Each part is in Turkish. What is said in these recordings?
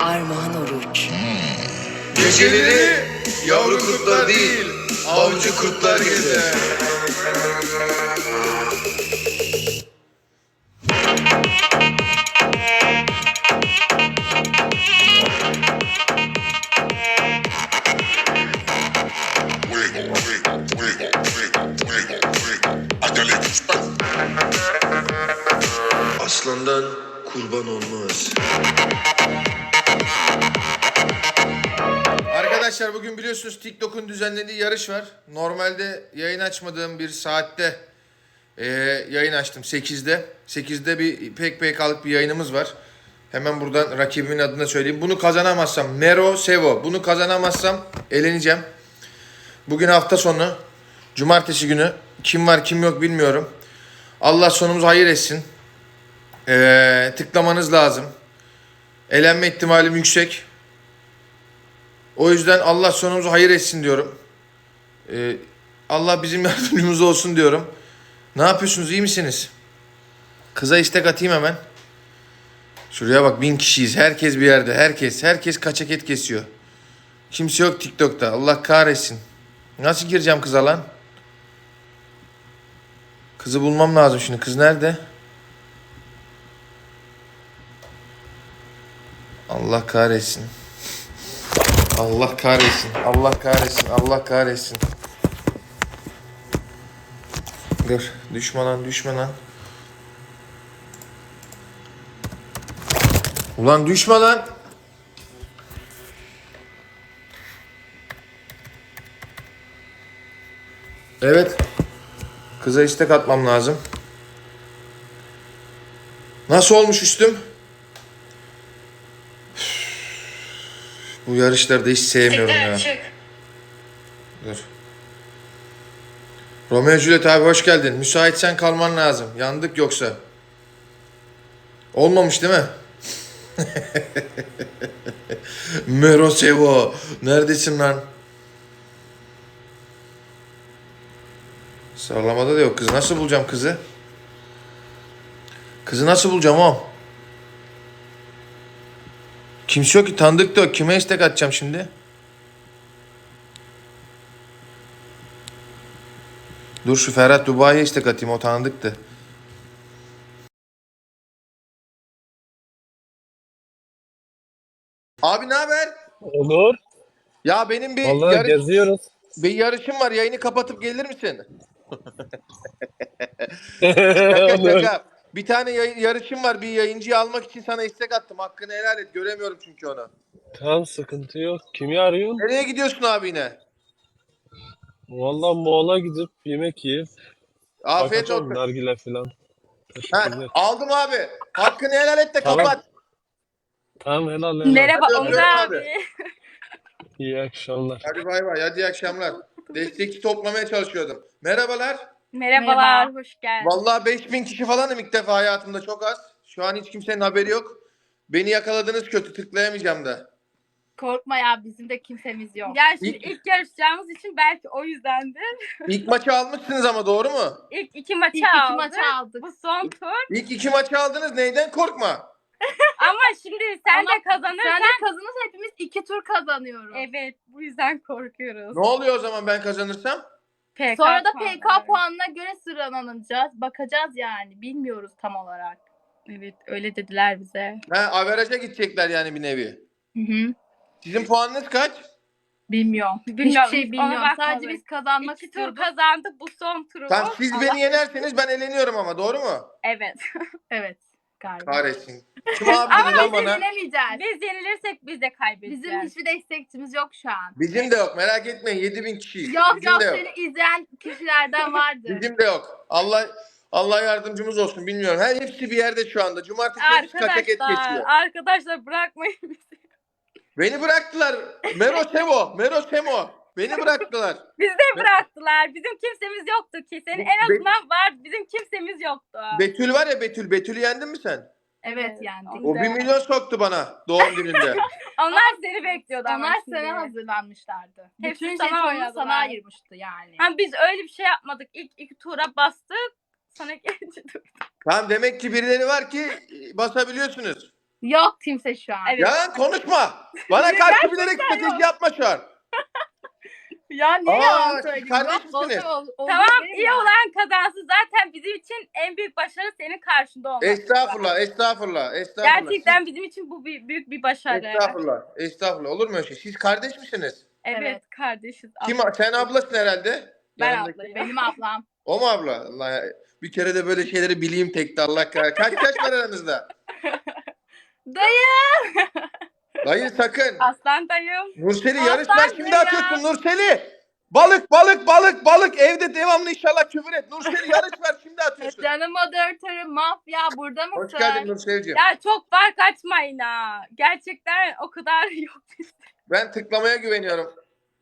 Armağan Oruç. Geceleri yavru kurtlar değil, avcı kurtlar gezer. Arkadaşlar bugün biliyorsunuz TikTok'un düzenlediği yarış var. Normalde yayın açmadığım bir saatte e, yayın açtım 8'de. 8'de bir pek pekalık bir yayınımız var. Hemen buradan rakibimin adını söyleyeyim. Bunu kazanamazsam Mero Sevo. Bunu kazanamazsam eleneceğim. Bugün hafta sonu. Cumartesi günü. Kim var kim yok bilmiyorum. Allah sonumuzu hayır etsin. Ee, tıklamanız lazım. Elenme ihtimalim yüksek. O yüzden Allah sonumuzu hayır etsin diyorum. Ee, Allah bizim yardımcımız olsun diyorum. Ne yapıyorsunuz iyi misiniz? Kıza istek atayım hemen. Şuraya bak bin kişiyiz. Herkes bir yerde. Herkes. Herkes kaçak et kesiyor. Kimse yok TikTok'ta. Allah kahretsin. Nasıl gireceğim kıza lan? Kızı bulmam lazım şimdi. Kız nerede? Allah kahretsin. Allah kahretsin. Allah kahretsin. Allah kahretsin. Dur. Düşme lan düşme lan. Ulan düşme lan. Evet. Kıza istek atmam lazım. Nasıl olmuş üstüm? Bu yarışlarda hiç sevmiyorum ya. Dur. Romeo Juliet abi hoş geldin. Müsaitsen kalman lazım. Yandık yoksa. Olmamış değil mi? Mero Sevo. Neredesin lan? Sağlamada da yok. Kızı nasıl bulacağım kızı? Kızı nasıl bulacağım o? Kimse yok ki tanıdık da yok. Kime istek atacağım şimdi? Dur şu Ferhat Dubai'ye istek atayım o tanıdıktı. Abi ne haber? Olur. Ya benim bir, Vallahi yarış- geziyoruz. bir yarışım var. Yayını kapatıp gelir misin? Şaka şaka. Bir tane yayın, yarışım var. Bir yayıncıyı almak için sana istek attım. Hakkını helal et. Göremiyorum çünkü onu. Tamam sıkıntı yok. Kimi arıyorsun? Nereye gidiyorsun abi yine? Vallahi Moğol'a gidip yemek yiyip Afiyet bakacağım olsun. nargile falan. Ha, Teşekkürler. aldım abi. Hakkını helal et de Tamam. kapat. Tamam helal helal. Merhaba Hadi Onur abi. abi. İyi akşamlar. Hadi bay bay. Hadi iyi akşamlar. Destekçi toplamaya çalışıyordum. Merhabalar. Merhabalar, hoş geldin. Vallahi 5000 kişi falanım ilk defa hayatımda çok az. Şu an hiç kimsenin haberi yok. Beni yakaladınız kötü tıklayamayacağım da. Korkma ya bizim de kimsemiz yok. Ya şimdi İlk- ilk, yarışacağımız için belki o yüzdendir. İlk maçı almışsınız ama doğru mu? İlk iki maçı İlk iki aldık. maçı aldık. Bu son tur. İlk iki maçı aldınız neyden korkma. Ama şimdi sen Ama de kazanırsan Sen de kazanırsa hepimiz iki tur kazanıyoruz. evet bu yüzden korkuyoruz. Ne oluyor o zaman ben kazanırsam? PK Sonra da puanları. PK puanına göre sıralanacağız. Bakacağız yani. Bilmiyoruz tam olarak. Evet öyle dediler bize. Ha, averaja gidecekler yani bir nevi. Hı hı. Sizin puanınız kaç? Bilmiyorum. Bilmiyorum, Hiçbir şey ona bilmiyorum. bakmadık. Sadece biz kazanmak İki tur istiyorduk. kazandık bu son turumuz. Tamam siz Allah- beni yenerseniz ben eleniyorum ama doğru mu? Evet. Evet. Galiba. Kahretsin. Kim abi Ama dedi lan biz de bana? yenemeyeceğiz. Biz yenilirsek biz de kaybedeceğiz. Bizim hiçbir destekçimiz yok şu an. Bizim de yok merak etmeyin 7000 kişiyiz. Yok Bizim yok de yok. seni izleyen kişilerden vardır. Bizim de yok. Allah Allah yardımcımız olsun bilmiyorum. Her hepsi bir yerde şu anda. Cumartesi hepsi kaçak et Arkadaşlar, geçiyor. arkadaşlar bırakmayın bizi. Beni bıraktılar. Mero Semo. Mero Semo. Beni bıraktılar. Bizi de bıraktılar. Bizim kimsemiz yoktu ki. Senin en Be- azından var. Bizim kimsemiz yoktu. Betül var ya Betül. Betül'ü yendin mi sen? Evet yani. O bir milyon soktu bana doğum gününde. Onlar seni bekliyordu ama Onlar şimdi. sana hazırlanmışlardı. Hepsi Bütün sana jetonu oynadılar. sana ayırmıştı yani. Ha, biz öyle bir şey yapmadık. İlk iki tura bastık. Gelince dur. Tamam demek ki birileri var ki basabiliyorsunuz. Yok kimse şu an. Evet. Ya konuşma. Bana karşı bilerek strateji yapma şu an. Ya niye Aa, yalan olsa ol- olsa Tamam iyi ya. olan kazansın. Zaten bizim için en büyük başarı senin karşında olmak. Estağfurullah, estağfurullah, estağfurullah. Gerçekten bizim için bu bir, büyük bir başarı. Estağfurullah, estağfurullah. Olur mu öyle şey? Siz kardeş misiniz? Evet, Evet. kardeşiz. Kim? Sen ablasın herhalde. Ben Yanındaki. ablayım. Benim ablam. O mu abla? Allah ya. Bir kere de böyle şeyleri bileyim tekte Allah kahretsin. Kaç yaş var aranızda? Dayı. Dayı sakın. Aslan dayım. Nurseli yarış şimdi ya. atıyorsun Nurseli. Balık balık balık balık evde devamlı inşallah küfür et. Nurseli yarış ver şimdi atıyorsun. Canım moderatörüm mafya burada mısın? Hoş geldin Nurselciğim. Ya çok fark açmayın ha. Gerçekten o kadar yok. Ben tıklamaya güveniyorum.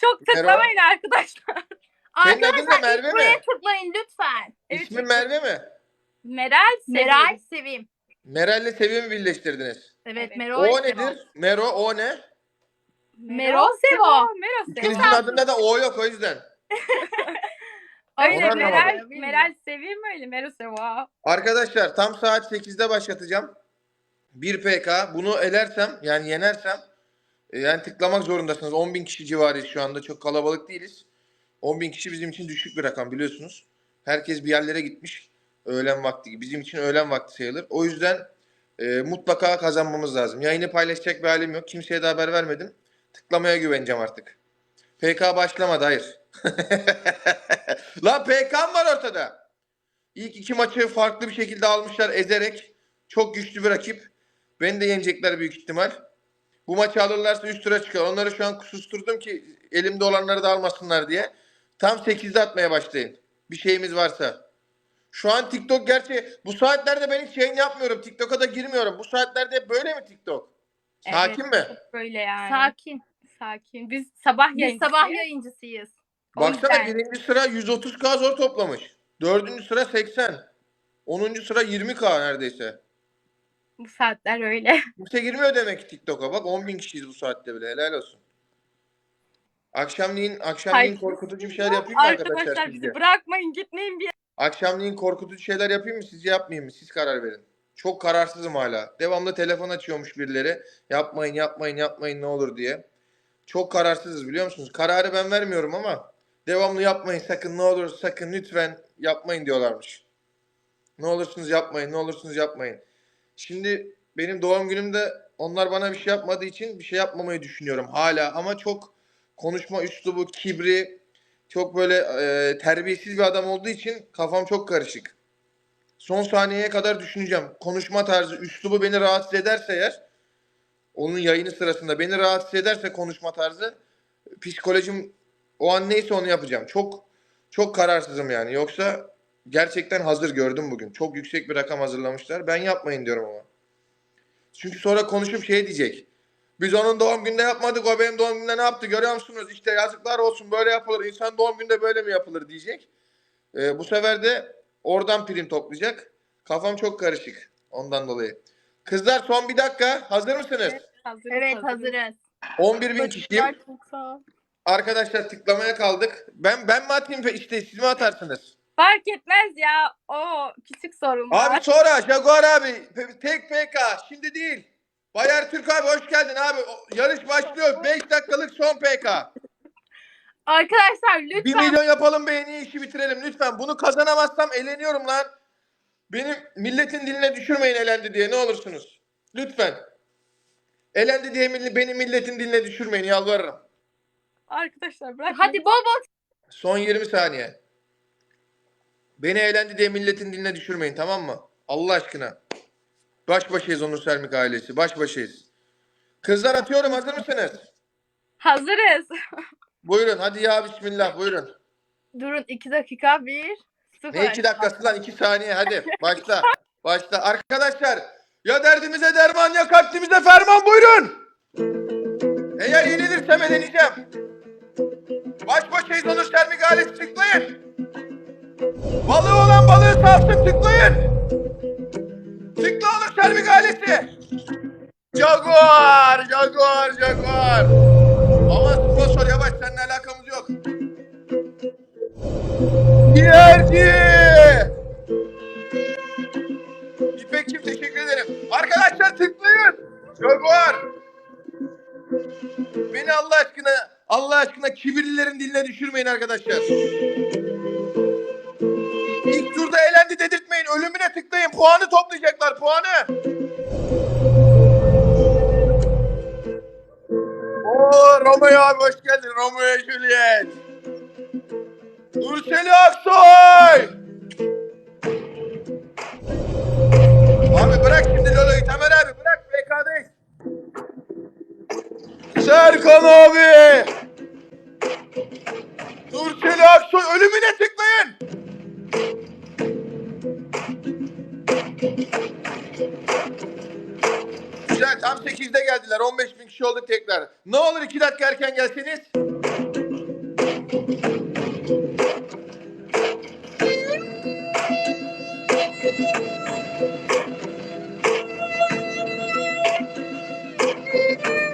Çok tıklamayın arkadaşlar. Senin adın da Arkadaşlar Merve ilk buraya mi? tıklayın lütfen. Evet, İsmin Merve mi? Meral Sevim. Meral Sevim. Meral'le Sevim'i birleştirdiniz. Evet. Mero O nedir? Mero o ne? Mero Sevo. Mero Sevo. İkinizin adında da o yok o yüzden. Öyle Onu Meral, anlamadım. Meral Sevim öyle Mero Sevo. Arkadaşlar tam saat 8'de başlatacağım. 1 PK. Bunu elersem yani yenersem e, yani tıklamak zorundasınız. 10.000 kişi civarıyız şu anda. Çok kalabalık değiliz. 10.000 kişi bizim için düşük bir rakam biliyorsunuz. Herkes bir yerlere gitmiş. Öğlen vakti. gibi. Bizim için öğlen vakti sayılır. O yüzden e, mutlaka kazanmamız lazım. Yayını paylaşacak bir halim yok. Kimseye de haber vermedim. Tıklamaya güveneceğim artık. PK başlamadı hayır. Lan PK'm var ortada. İlk iki maçı farklı bir şekilde almışlar ezerek. Çok güçlü bir rakip. Beni de yenecekler büyük ihtimal. Bu maçı alırlarsa üst tura çıkıyor. Onları şu an susturdum ki elimde olanları da almasınlar diye. Tam 8'de atmaya başlayın. Bir şeyimiz varsa. Şu an TikTok gerçi bu saatlerde ben hiç yayın yapmıyorum. TikTok'a da girmiyorum. Bu saatlerde böyle mi TikTok? Sakin Evet, mi? Böyle yani. Sakin. Sakin. Biz sabah Biz yayıncısıyız. sabah yayıncısıyız. O Baksana yüzden. birinci sıra 130k zor toplamış. Dördüncü sıra 80. Onuncu sıra 20k neredeyse. Bu saatler öyle. Kimse girmiyor demek ki TikTok'a. Bak 10 bin kişiyiz bu saatte bile. Helal olsun. Akşamleyin, akşamleyin Hayır. korkutucu bir şeyler yapayım mı arkadaşlar, Arkadaşlar bizi bırakmayın gitmeyin bir yere. Akşamleyin korkutucu şeyler yapayım mı sizce yapmayayım mı? Siz karar verin. Çok kararsızım hala. Devamlı telefon açıyormuş birileri. Yapmayın, yapmayın, yapmayın ne olur diye. Çok kararsızız biliyor musunuz? Kararı ben vermiyorum ama devamlı yapmayın sakın ne olur sakın lütfen yapmayın diyorlarmış. Ne olursunuz yapmayın, ne olursunuz yapmayın. Şimdi benim doğum günümde onlar bana bir şey yapmadığı için bir şey yapmamayı düşünüyorum hala ama çok konuşma üslubu, kibri, çok böyle e, terbiyesiz bir adam olduğu için kafam çok karışık. Son saniyeye kadar düşüneceğim. Konuşma tarzı, üslubu beni rahatsız ederse eğer, onun yayını sırasında beni rahatsız ederse konuşma tarzı, psikolojim o an neyse onu yapacağım. Çok çok kararsızım yani. Yoksa gerçekten hazır gördüm bugün. Çok yüksek bir rakam hazırlamışlar. Ben yapmayın diyorum ama. Çünkü sonra konuşup şey diyecek. Biz onun doğum gününde yapmadık. O benim doğum günümde ne yaptı görüyor musunuz? İşte yazıklar olsun böyle yapılır. İnsan doğum gününde böyle mi yapılır diyecek. Ee, bu sefer de oradan prim toplayacak. Kafam çok karışık. Ondan dolayı. Kızlar son bir dakika. Hazır mısınız? Hazırız, Evet hazırız. hazırız. 11 bin kişiyim. Çocuklar çok sağ ol. Arkadaşlar tıklamaya kaldık. Ben ben mi atayım işte siz mi atarsınız? Fark etmez ya. O küçük sorunlar. Abi sonra Jaguar abi pe- tek PK şimdi değil. Bayar Türk abi hoş geldin abi. Yarış başlıyor. 5 dakikalık son PK. Arkadaşlar 1 lütfen milyon yapalım beğeni işi bitirelim lütfen. Bunu kazanamazsam eleniyorum lan. Benim milletin diline düşürmeyin elendi diye ne olursunuz. Lütfen. Elendi diye milli- beni milletin diline düşürmeyin yalvarırım. Arkadaşlar bırak. hadi bol bol Son 20 saniye. Beni eğlendi diye milletin diline düşürmeyin tamam mı? Allah aşkına. Baş başayız Onur Selmik ailesi. Baş başayız. Kızlar atıyorum hazır mısınız? Hazırız. Buyurun hadi ya bismillah buyurun. durun 2 dakika 1 0. Ne iki dakikası lan iki saniye hadi başla. Başla. Arkadaşlar ya derdimize derman ya kalbimize ferman buyurun. Eğer yenilirsem eleneceğim. Baş başayız Onur Selmik ailesi tıklayın. Balığı olan balığı salsın tıklayın. Çıktı oğlum Selvik ailesi. Jaguar, Jaguar, Jaguar. Ama sponsor yavaş seninle alakamız yok. Diğerci. İpekçim teşekkür ederim. Arkadaşlar tıklayın. Jaguar. Beni Allah aşkına Allah aşkına kibirlilerin diline düşürmeyin arkadaşlar. İlk turda elendi dedirtmeyin. Ölümüne tıklayın. Puanı toplayacak. Puanı. Oo Romeo abi hoş geldin. Romeo Juliet. Nurseli Aksoy. Abi bırak şimdi Lolo'yu Tamer abi bırak BK'deyiz. Serkan abi. Nurseli Aksoy ölümüne tıklayın. Tam 8'de geldiler 15 bin kişi olduk tekrar. Ne olur 2 dakika erken gelseniz.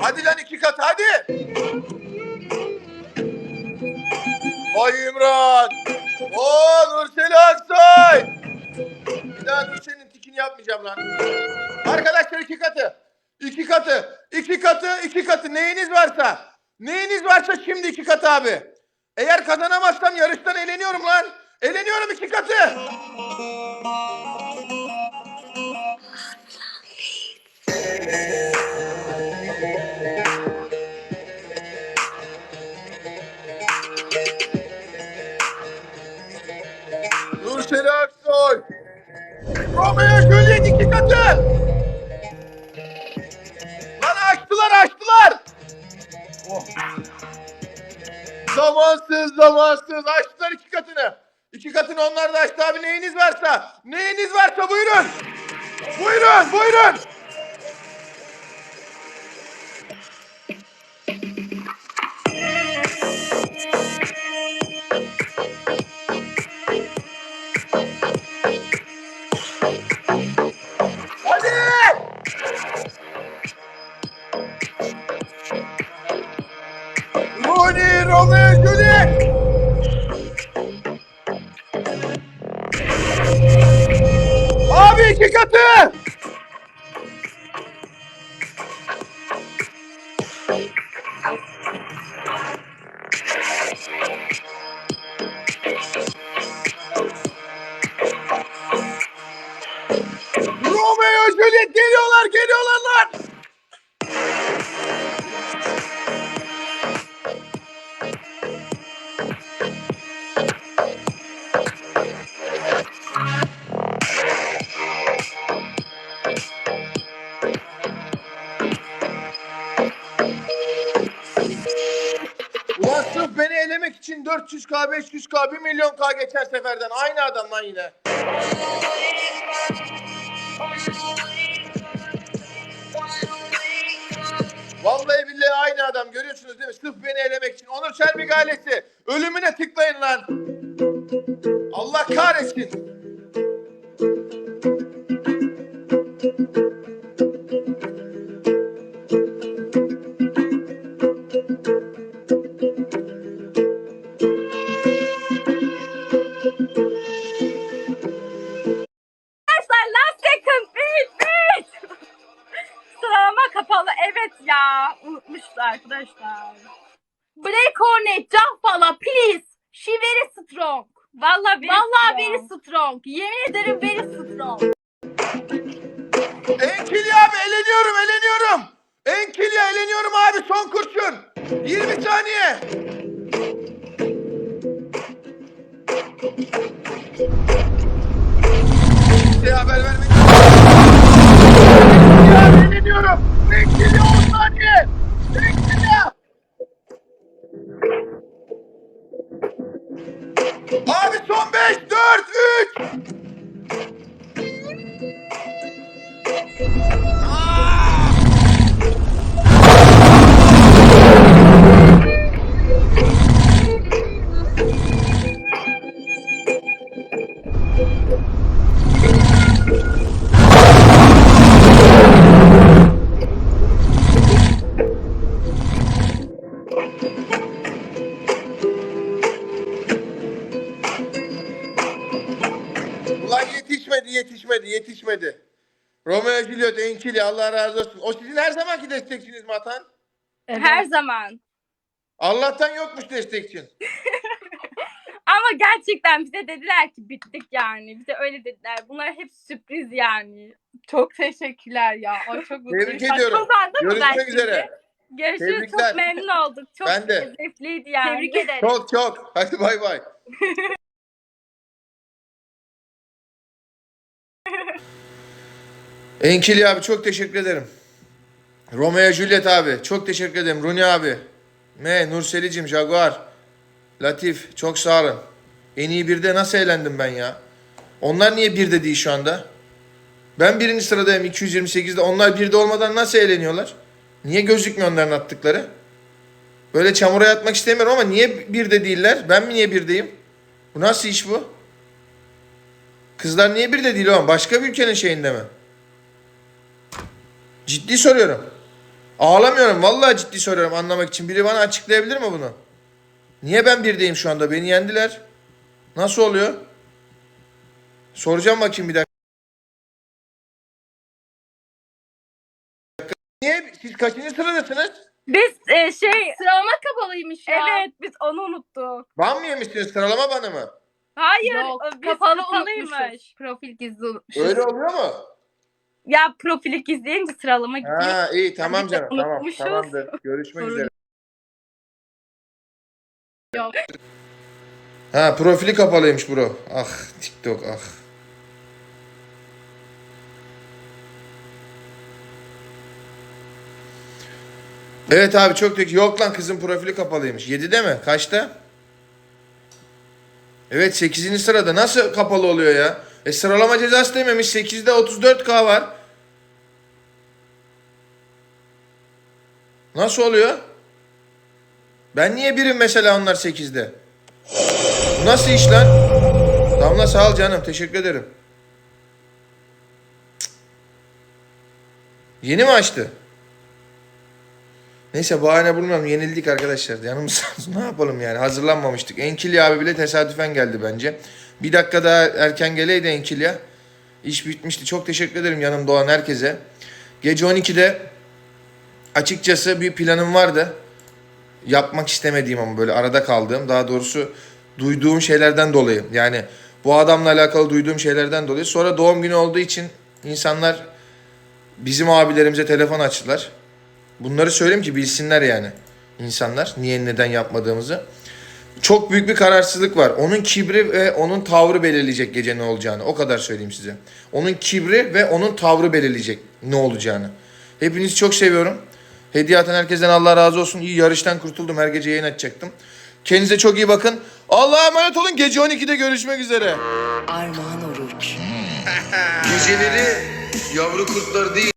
Hadi lan iki kat hadi. Vay İmran. Abi. Eğer kazanamazsam yarıştan eleniyorum lan. Eleniyorum iki katı. Nursel Aksoy. Romeo Juliet iki katı. Zamansız açtılar iki katını. İki katını onlar da açtı abi neyiniz varsa. Romeo, Juliet geliyorlar, geliyorlar lan! Beni elemek için 400k, 500k, 1 milyon k geçen seferden. Aynı adam lan yine. Vallahi billahi aynı adam görüyorsunuz değil mi? Sırf beni elemek için. Onur Çelbik ailesi. Ölümüne tıklayın lan. Allah kahretsin. Strong. Vallahi bir Vallahi very strong. Yemin ederim very strong. Enkilya abi eleniyorum eleniyorum. Enkilya eleniyorum abi son kurşun. 20 saniye. Size haber vermek Enkilya eleniyorum. Enkilya 10 saniye. Enkilya. Abi son 5, 4, 3. Enkili Allah razı olsun. O sizin her zamanki destekçiniz mi Atan? Her zaman. Allah'tan yokmuş destekçin. Ama gerçekten bize dediler ki bittik yani. Bize öyle dediler. Bunlar hep sürpriz yani. Çok teşekkürler ya. Ay çok mutluyum. Tebrik Sen ediyorum. Ben Görüşmek şimdi? üzere. Görüşürüz. Tebrikler. Çok memnun olduk. Çok Ben de. zevkliydi yani. Tebrik ederim. Çok çok. Hadi bay bay. Enkili abi çok teşekkür ederim. Romeo Juliet abi çok teşekkür ederim. Runi abi. Me, Nurselicim, Jaguar. Latif çok sağ olun. En iyi birde nasıl eğlendim ben ya? Onlar niye birde değil şu anda? Ben birinci sıradayım 228'de. Onlar birde olmadan nasıl eğleniyorlar? Niye gözükmüyor onların attıkları? Böyle çamura yatmak istemiyorum ama niye birde değiller? Ben mi niye birdeyim? Bu nasıl iş bu? Kızlar niye birde değil oğlum? Başka bir ülkenin şeyinde mi? Ciddi soruyorum. Ağlamıyorum. Vallahi ciddi soruyorum anlamak için. Biri bana açıklayabilir mi bunu? Niye ben birdeyim şu anda? Beni yendiler. Nasıl oluyor? Soracağım bakayım bir dakika. Niye? Siz kaçıncı sıradasınız? Biz e, şey Sıralama kapalıymış ya. evet biz onu unuttuk. Ban mı yemişsiniz? Sıralama banı mı? Hayır Yok, biz kapalı kapalıymış. unutmuşuz. Profil gizli unutmuşuz. Öyle oluyor mu? Ya profili gizleyince sıralama gidiyor. Ha iyi tamam Biz de canım tamam unutmuşuz. tamamdır. Görüşmek Sorun üzere. Yok. Ha profili kapalıymış bro. Ah TikTok ah. Evet abi çok tek. Yok lan kızın profili kapalıymış. 7'de mi? Kaçta? Evet 8. sırada. Nasıl kapalı oluyor ya? E sıralama cezası dememiş. 8'de 34K var. Nasıl oluyor? Ben niye birim mesela onlar 8'de? Bu nasıl iş lan? Damla sağ ol canım. Teşekkür ederim. Cık. Yeni mi açtı? Neyse bahane bulmayalım. Yenildik arkadaşlar. Yanımız. Ne yapalım yani? Hazırlanmamıştık. Enkilya abi bile tesadüfen geldi bence. Bir dakika daha erken geleydi Enkilya. İş bitmişti. Çok teşekkür ederim yanımda olan herkese. Gece 12'de açıkçası bir planım vardı. Yapmak istemediğim ama böyle arada kaldığım. Daha doğrusu duyduğum şeylerden dolayı. Yani bu adamla alakalı duyduğum şeylerden dolayı. Sonra doğum günü olduğu için insanlar bizim abilerimize telefon açtılar. Bunları söyleyeyim ki bilsinler yani insanlar niye neden yapmadığımızı. Çok büyük bir kararsızlık var. Onun kibri ve onun tavrı belirleyecek gece ne olacağını. O kadar söyleyeyim size. Onun kibri ve onun tavrı belirleyecek ne olacağını. Hepinizi çok seviyorum. Hediye atan herkesten Allah razı olsun. İyi yarıştan kurtuldum. Her gece yayın açacaktım. Kendinize çok iyi bakın. Allah'a emanet olun. Gece 12'de görüşmek üzere. Armağan Oruç. Geceleri yavru kurtlar değil